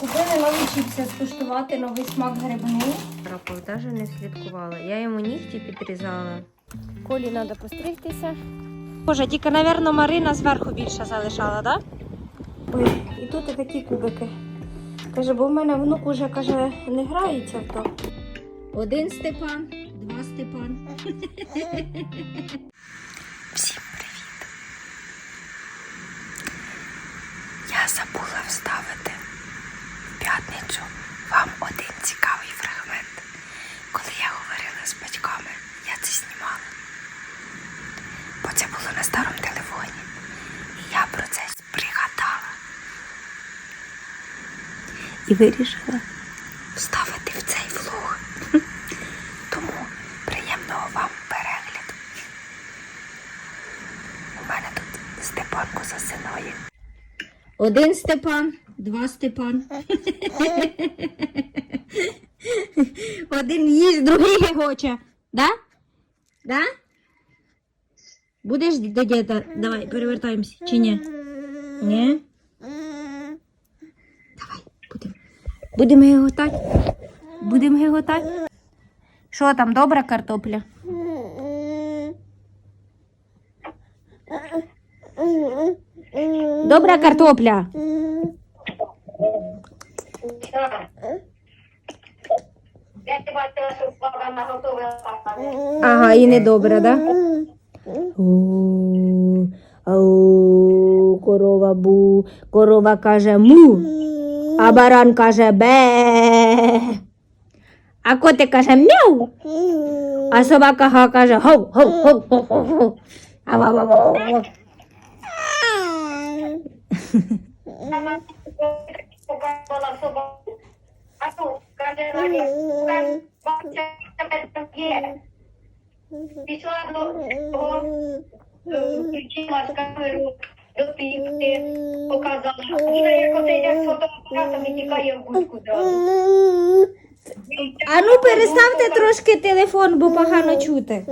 Купили нові чіпси, скуштувати новий смак грибний. Рапов навіть не слідкувала. Я йому нігті підрізала. Колі треба постригтися. Боже, тільки, мабуть, Марина зверху більше залишала, так? Да? Ой, і тут і такі кубики. Каже, бо в мене внук уже каже, не грається в то. Один Степан, два Степан. Всім привіт! Я забула вставити в п'ятницю вам один цікавий фрагмент. Коли я говорила з батьками, я це знімала. Бо це було на старому телефоні. І я про це пригадала. І вирішила вставити в цей влог. Тому приємного вам перегляду. У мене тут Степанко засинає. Один Степан, два Степан. Один їсть, другий хоче. Да? Да? Будеш до діда? Давай, перевертаємося. Чи ні? Ні? Давай, будемо. Будемо геготати? Будемо геготати? Що там, добра картопля? Добра картопля. Ага, і недобре, да? О, корова бу, корова каже му, а баран каже бе. А котик каже мяу, а собака га каже гов, гов, гов, гов, гов, гов. А ва, ва, ва, ва. Показувала собаку. А ну, каже, Надя, каже, бабця тебе там є. Пішла до того, включила з камеру до піпки, показала. Ніна, як оце йде з фотоапаратом і тікає в будку зразу. А ну переставте трошки телефон, бо погано чути.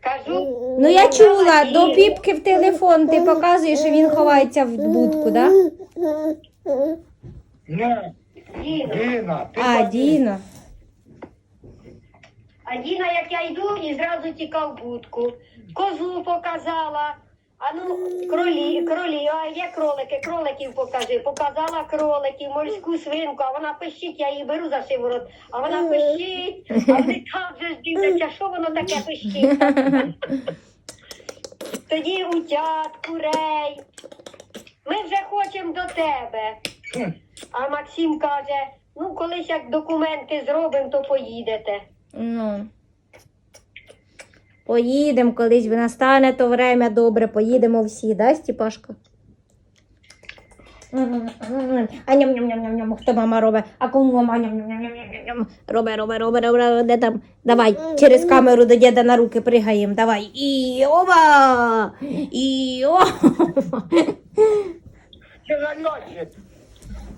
Кажу, Ну я чула, до піпки в телефон ти показуєш, що він ховається в будку, да? Не, Діна. Діна, ти А, Діна. А Діна, як я йду, і зразу тікав будку. Козу показала. А ну, кролі, кролі, а є кролики, кроликів покажи. Показала кроликів, морську свинку, а вона пищить, я її беру за шиворот, а вона пищить, а вони так же ж дивляться, що воно таке пищить. Тоді утят, курей. Ми вже хочемо до тебе. А Максим каже, ну колись як документи зробимо, то поїдете. Ну. Поїдемо колись, настане то время добре, поїдемо всі, да, Стіпашко? А ням ням ням ням ням хто мама робить? А кому мама ням ням ням ням ням робить, робить, робить, робить, де там? Давай, через камеру до діда на руки пригаємо, давай. І оба! І о! що за ночі?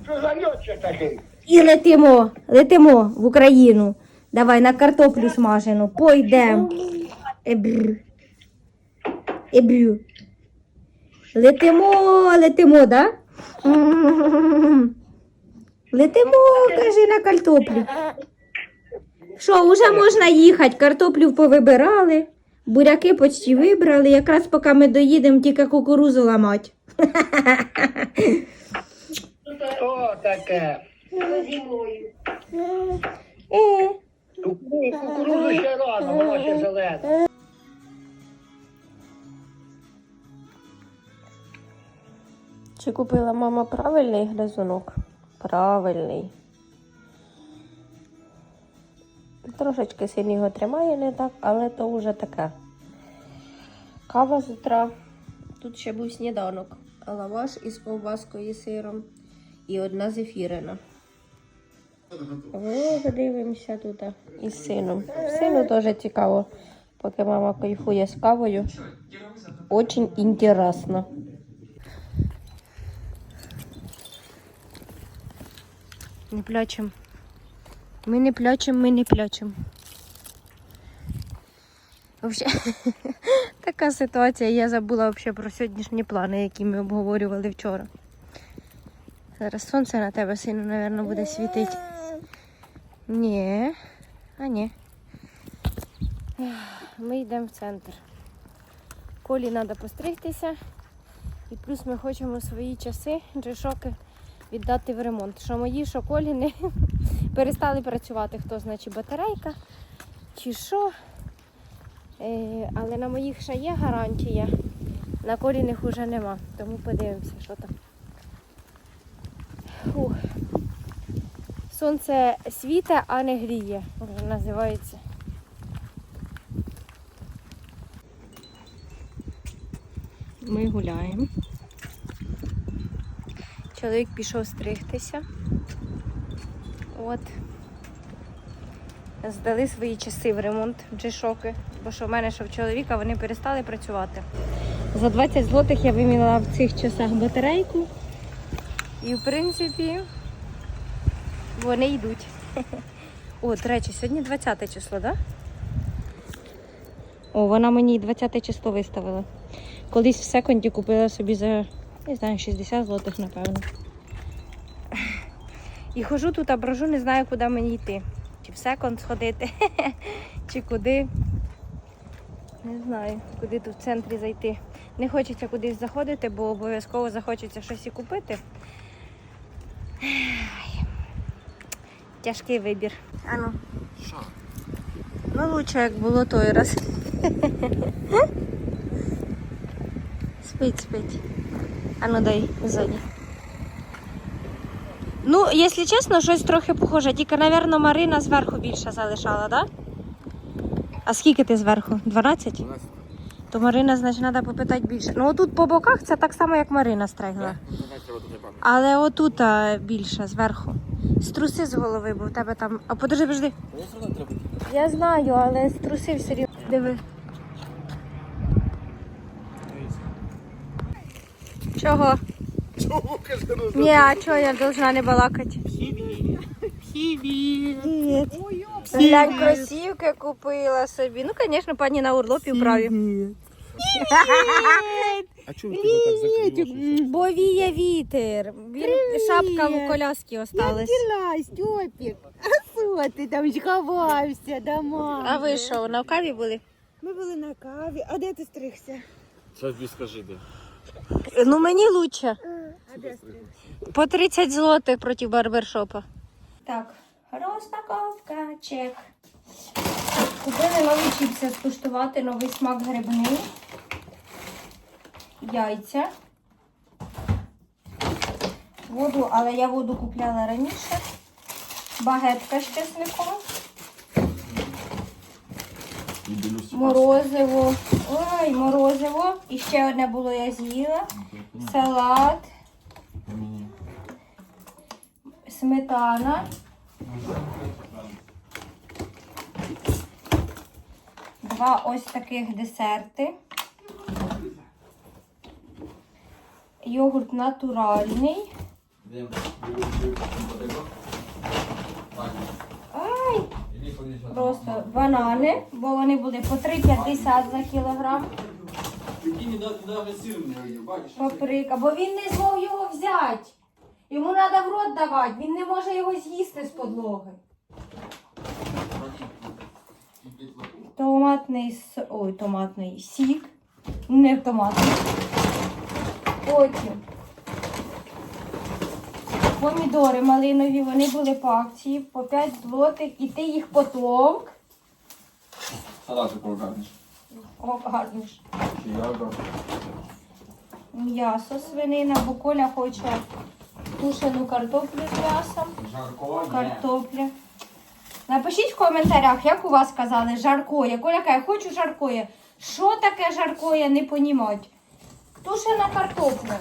Що за ночі такий? І летимо, летимо в Україну. Давай на картоплю смажену, пойдем. Ебрю. Ебрю. Летимо, летимо, да? Летимо, кажи, на картоплю. Що, вже можна їхати, картоплю повибирали, буряки почти вибрали, якраз поки ми доїдемо, тільки кукурузу ламати. Що таке? Е. Кукурузу ще рано, вона ще зелена. Чи купила мама правильний гризунок? Правильний. Трошечки сильно його тримає не так, але то вже таке. Кава з утра. Тут ще був сніданок. Лаваш із ковбаскою і сиром. І одна зефірина. О, дивимося тут із сином. Сину теж цікаво, поки мама кайфує з кавою. Очень інтересно. Не плачем. Ми не плачем, ми не плачем. Вообще, така ситуація. Я забула вообще про сьогоднішні плани, які ми обговорювали вчора. Зараз сонце на тебе сильно, напевно, буде світити. Ні. А ні. Ми йдемо в центр. Колі треба постригтися. І плюс ми хочемо свої часи, джешоки, віддати в ремонт. Що мої, що коліни перестали працювати, хто значить батарейка чи що. Е, але на моїх ще є гарантія, на коліних вже нема. Тому подивимося, що там. Фух. Сонце світе, а не гріє, вже називається. Ми гуляємо. Чоловік пішов стригтися. От. Здали свої часи в ремонт джишоки, бо що в мене, що в чоловіка, вони перестали працювати. За 20 злотих я виміняла в цих часах батарейку. І в принципі вони йдуть. О, до речі, сьогодні 20 число, так? Да? О, вона мені і 20 число виставила. Колись в секунді купила собі за, не знаю, 60 злотих, напевно. І хожу тут, а брожу, не знаю, куди мені йти. Чи в секонд сходити, чи куди. Не знаю, куди тут в центрі зайти. Не хочеться кудись заходити, бо обов'язково захочеться щось і купити. Тяжкий вибір. Ану. Що? Ну, лучше, як було той раз. Спить, спить. А ну дай ззаді. Ну, якщо чесно, щось трохи похоже. Тільки, напевно, Марина зверху більше залишала, так? Да? А скільки ти зверху? 12? То Марина, значить, треба попитати більше. Ну, отут по боках це так само, як Марина стригла. Але отут більше зверху. Струси з голови, бо в тебе там. А подожди, подожди. Я знаю, але струси все рівно. Диви. Чого? Чому каже Ні, а чого я должна не балакати? Глянь, кросівки купила собі. Ну, звісно, пані на урлопі вправі. А чому ти його так закрила? Бо віє вітер. Він шапка в коляски осталась. Діла, Стьопік, а що ти там сховався дома? А ви що, на каві були? Ми були на каві. А де ти стригся? Собі скажи, де. Ну мені лучше. А де стригся? По 30 злотих проти барбершопа. Так, розпаковка, чек. Купили нові чіпси, скуштувати новий смак грибни. Яйця. Воду, але я воду купляла раніше. Багетка з чесником. Морозиво. Ой, морозиво. І ще одне було я з'їла. Салат. Сметана. Два ось таких десерти. Йогурт натуральний. Ай! Просто банани, бо вони були по 3,50 за кілограм. Паприка, бо він не змог його взяти. Йому треба в рот давати, він не може його з'їсти з подлоги. Томатний. Ой, томатний сік. Не томатний. Потім. Помідори малинові, вони були по акції по 5 злотих, і ти їх потовк. Салати прогарніш. О? М'ясо свинина, бо Коля хоче тушену картоплю з м'ясом. Картопля. Напишіть в коментарях, як у вас казали, жаркоє. Коля каже, хочу жаркоє. Що таке жаркоє, не понімать. Тушена картопля.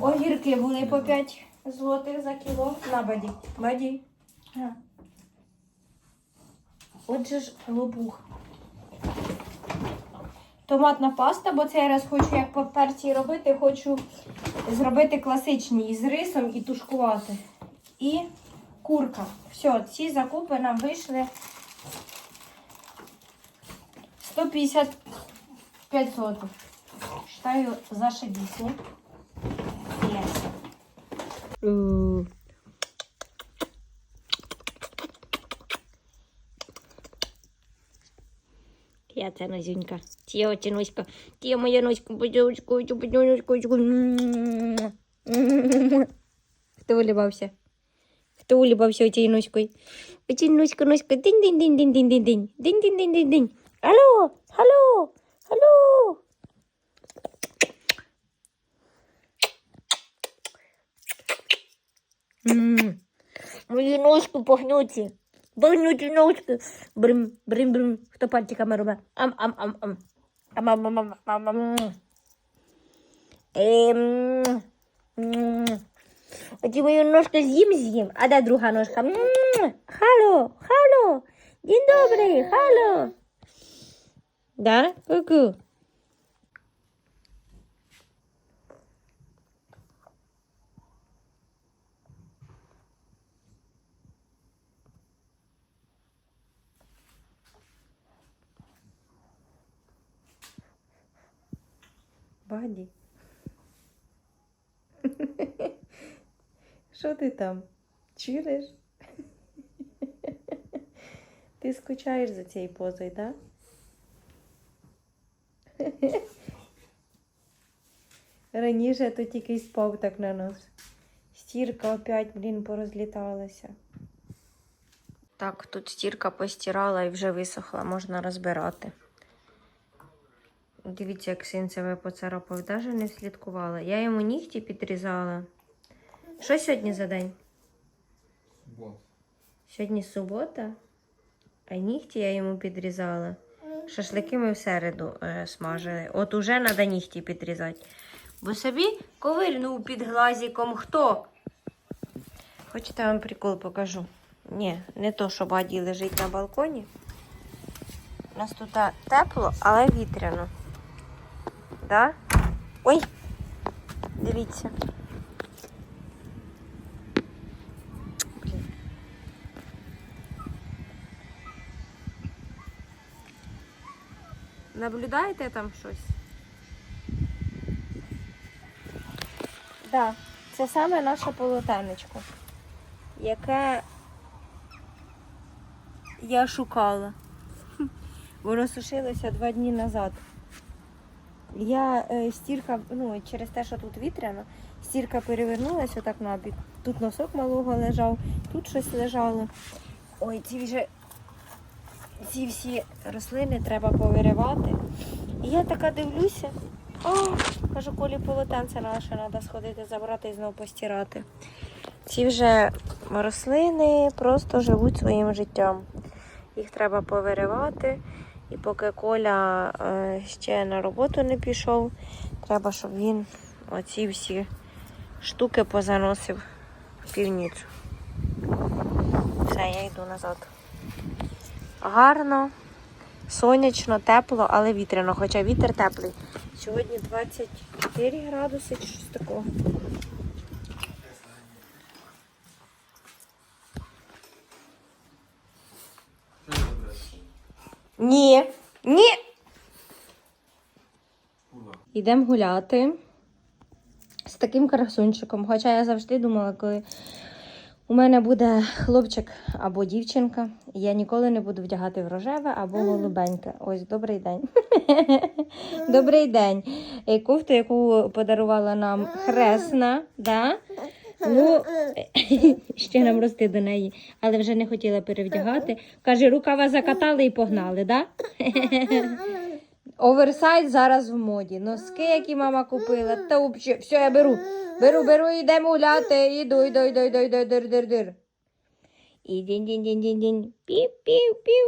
Огірки були по 5 злотих за кіло. На баді. Баді. Отже ж лопух. Томатна паста, бо цей раз хочу, як по перції робити, хочу зробити класичні із рисом і тушкувати. І курка. Все, ці закупи нам вийшли 155 соток. Считаю, зашибись, ні? Yes. Я це Нозюнька. Тіо, тінуська. Тіо, моя нуська, подянуська, подянуська. Хто улибався? Хто улибався оцією нуською? Оцій нуська, нуська. Динь-динь-динь-динь-динь-динь. Динь-динь-динь-динь-динь. Алло, алло, алло. М, Мої ножки погнуті. Погнуті ножки. Брим, брим, брим. Хто пальчиками робить? Ам, ам, ам, ам. Ам, ам, ам, ам, ам, ам. Ем, м. Оті мої ножки з'їм з'їм, а де друга ножка? М, Хало, хало, день добрий, хало. Да? Ку-ку. Баді. Що ти там? Чилиш? Ти скучаєш за цією позою, так? Раніше то тільки спав так на нас. Стірка опять, блін, порозліталася. Так, тут стірка постирала і вже висохла, можна розбирати. Дивіться, як син себе поцарапав, навіть не слідкувала. Я йому нігті підрізала. Що сьогодні за день? Вот. Сьогодні субота, а нігті я йому підрізала. Шашлики ми в середу е, смажили. От уже треба нігті підрізати. Бо собі ковирнув під глазиком хто? Хочете, я вам прикол покажу? Ні, не то, що баді лежить на балконі. У нас тут тепло, але вітряно. Да? Ой! Дивіться. Наблюдаєте там щось? Так, це саме наше полотенечко, яке я шукала. Воно сушилося два дні назад. Я е, стірка, ну, через те, що тут вітряно, стірка перевернулася отак набік. Тут носок малого лежав, тут щось лежало. Ой, ці вже ці всі рослини треба повиривати. І я така дивлюся. О, кажу, колі полотенце наше треба сходити, забрати і знову постирати. Ці вже рослини просто живуть своїм життям. Їх треба повиривати. І поки Коля е, ще на роботу не пішов, треба, щоб він оці всі штуки позаносив в півницю. Все, я йду назад. Гарно, сонячно, тепло, але вітряно, хоча вітер теплий. Сьогодні 24 градуси чи щось такого. Ні. Ні. Йдемо гуляти з таким красунчиком. Хоча я завжди думала, коли у мене буде хлопчик або дівчинка, я ніколи не буду вдягати в рожеве або голубеньке. Ось, добрий день. добрий день. Е, Кофту, яку подарувала нам хресна, да? Ну, ще нам рости до неї, але вже не хотіла перевдягати. Каже, рукава закатали і погнали, да? Оверсайз зараз в моді. Носки, які мама купила, та взагалі, все, я беру. Беру, беру, йдемо гуляти. Іду, йду, йду, йду, йду, дир, дир, дир. І дінь, дінь, дінь, дінь, дінь. Пів, пів, пів.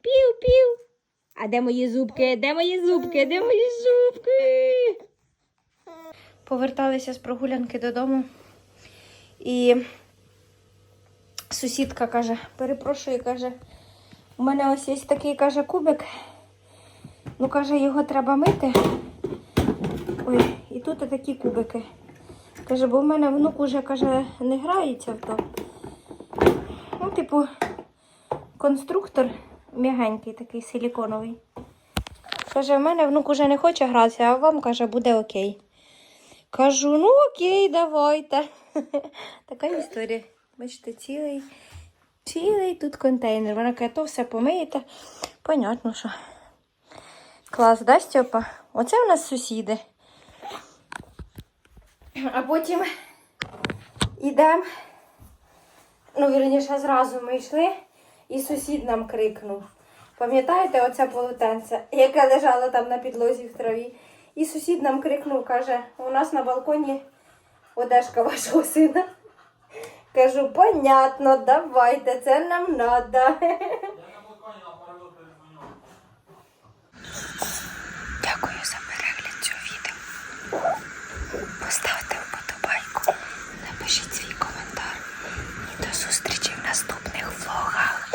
Пів, пів. А де мої зубки? Де мої зубки? Де мої зубки? Поверталися з прогулянки додому. І сусідка каже, перепрошую, каже, у мене ось є такий каже, кубик. Ну, каже, його треба мити. Ой, і тут такі кубики. Каже, бо в мене внук уже каже, не грається в то. Ну, типу, конструктор м'ягенький, такий силіконовий. Каже, в мене внук уже не хоче гратися, а вам каже, буде окей. Кажу, ну окей, давайте. Така історія. Бачите, цілий, цілий тут контейнер. Вона каже, то все помиєте. Понятно, що. Клас, да, Стьопа? Оце у нас сусіди. А потім ідемо. Ну, вірніше, зразу ми йшли, і сусід нам крикнув. Пам'ятаєте оце полотенце, яке лежало там на підлозі в траві? І сусід нам крикнув, каже, у нас на балконі одежка вашого сина. Кажу, понятно, давайте, це нам надо. Дякую за